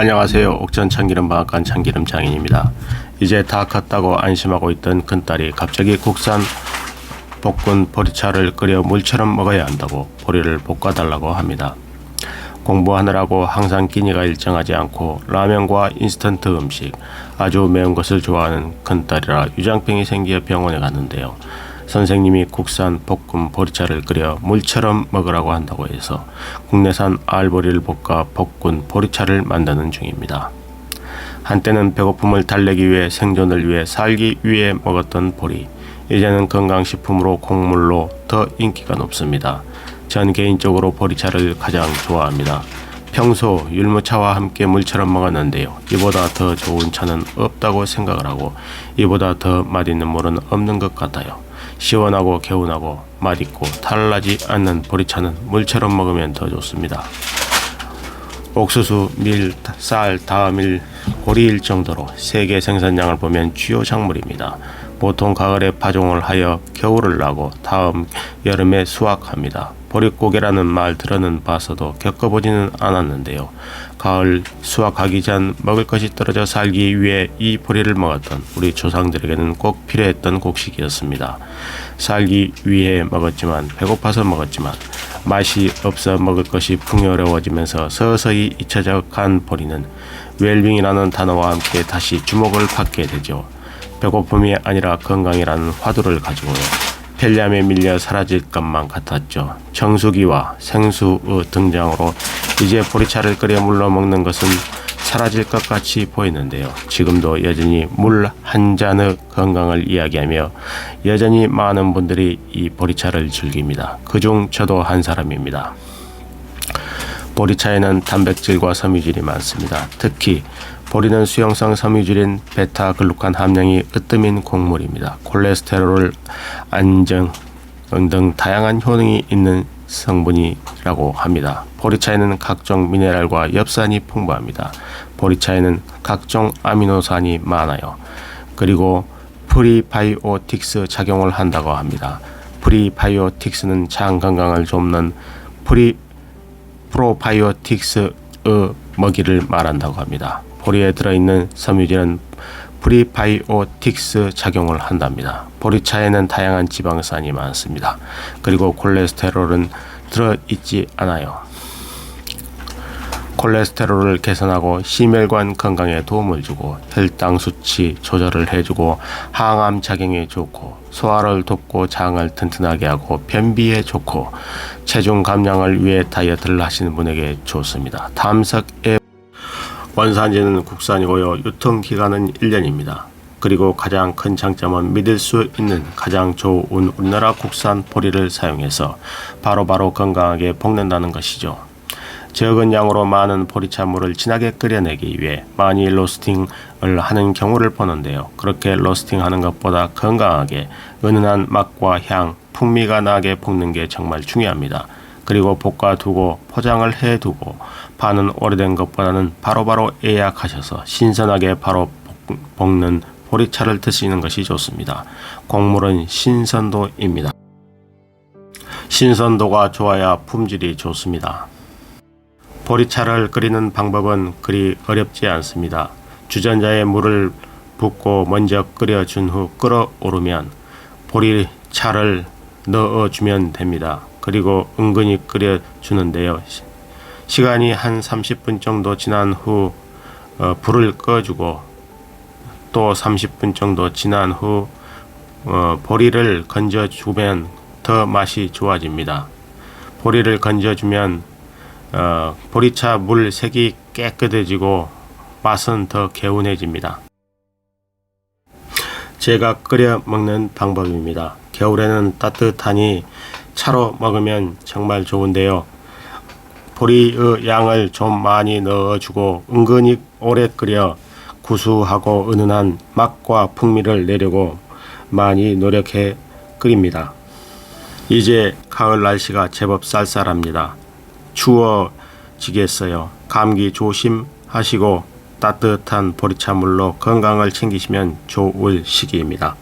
안녕하세요. 옥천 참기름방앗간 참기름 장인입니다. 이제 다 컸다고 안심하고 있던 큰딸이 갑자기 국산 볶은 보리차를 끓여 물처럼 먹어야 한다고 보리를 볶아달라고 합니다. 공부하느라고 항상 끼니가 일정하지 않고 라면과 인스턴트 음식, 아주 매운 것을 좋아하는 큰딸이라 유장병이 생겨 병원에 갔는데요. 선생님이 국산 볶음 보리차를 끓여 물처럼 먹으라고 한다고 해서 국내산 알보리를 볶아 볶은 보리차를 만드는 중입니다. 한때는 배고픔을 달래기 위해 생존을 위해 살기 위해 먹었던 보리. 이제는 건강식품으로 곡물로 더 인기가 높습니다. 전 개인적으로 보리차를 가장 좋아합니다. 평소 율무차와 함께 물처럼 먹었는데요. 이보다 더 좋은 차는 없다고 생각을 하고 이보다 더 맛있는 물은 없는 것 같아요. 시원하고 개운하고 맛있고 탈나지 않는 보리차는 물처럼 먹으면 더 좋습니다. 옥수수, 밀, 쌀, 다음일, 보리일 정도로 세계 생산량을 보면 주요 작물입니다. 보통 가을에 파종을 하여 겨울을 나고 다음 여름에 수확합니다. 보릿고개라는 말 들어는 봐서도 겪어보지는 않았는데요. 가을 수확하기 전 먹을 것이 떨어져 살기 위해 이 보리를 먹었던 우리 조상들에게는 꼭 필요했던 곡식이었습니다. 살기 위해 먹었지만 배고파서 먹었지만 맛이 없어 먹을 것이 풍요로워지면서 서서히 잊혀져 간 보리는 웰빙이라는 단어와 함께 다시 주목을 받게 되죠. 배고픔이 아니라 건강이라는 화두를 가지고요. 펠리암에 밀려 사라질 것만 같았죠. 정수기와 생수의 등장으로 이제 보리차를 끓여 물로 먹는 것은 사라질 것 같이 보이는데요. 지금도 여전히 물 한 잔의 건강을 이야기하며 여전히 많은 분들이 이 보리차를 즐깁니다. 그중 저도 한 사람입니다. 보리차에는 단백질과 섬유질이 많습니다. 특히 보리는 수용성 섬유질인 베타글루칸 함량이 으뜸인 곡물입니다. 콜레스테롤 안정 등 다양한 효능이 있는 성분이라고 합니다. 보리차에는 각종 미네랄과 엽산이 풍부합니다. 보리차에는 각종 아미노산이 많아요. 그리고 프리바이오틱스 작용을 한다고 합니다. 프리바이오틱스는 장 건강을 돕는 프리 프로바이오틱스의 먹이를 말한다고 합니다. 보리에 들어있는 섬유질은 프리바이오틱스 작용을 한답니다. 보리차에는 다양한 지방산이 많습니다. 그리고 콜레스테롤은 들어있지 않아요. 콜레스테롤을 개선하고 심혈관 건강에 도움을 주고 혈당 수치 조절을 해주고 항암 작용에 좋고 소화를 돕고 장을 튼튼하게 하고 변비에 좋고 체중 감량을 위해 다이어트를 하시는 분에게 좋습니다. 탐석의 원산지는 국산이고요. 유통 기간은 1년입니다. 그리고 가장 큰 장점은 믿을 수 있는 가장 좋은 우리나라 국산 보리를 사용해서 바로 바로 건강하게 볶는다는 것이죠. 적은 양으로 많은 보리차물을 진하게 끓여내기 위해 많이 로스팅을 하는 경우를 보는데요. 그렇게 로스팅하는 것보다 건강하게 은은한 맛과 향, 풍미가 나게 볶는 게 정말 중요합니다. 그리고 볶아두고 포장을 해두고 파는 오래된 것보다는 바로바로 예약하셔서 신선하게 바로 볶- 볶는 보리차를 드시는 것이 좋습니다. 곡물은 신선도입니다. 신선도가 좋아야 품질이 좋습니다. 보리차를 끓이는 방법은 그리 어렵지 않습니다. 주전자에 물을 붓고 먼저 끓여준 후 끓어오르면 보리차를 넣어주면 됩니다. 그리고 은근히 끓여 주는데요. 시- 시간이 한 30분 정도 지난 후 어, 불을 꺼주고 또 30분 정도 지난 후 어, 보리를 건져주면 더 맛이 좋아집니다. 보리를 건져주면 어, 보리차 물 색이 깨끗해지고 맛은 더 개운해집니다. 제가 끓여 먹는 방법입니다. 겨울에는 따뜻하니 차로 먹으면 정말 좋은데요. 보리의 양을 좀 많이 넣어주고 은근히 오래 끓여 구수하고 은은한 맛과 풍미를 내려고 많이 노력해 끓입니다. 이제 가을 날씨가 제법 쌀쌀합니다. 추워지겠어요. 감기 조심하시고 따뜻한 보리차물로 건강을 챙기시면 좋을 시기입니다.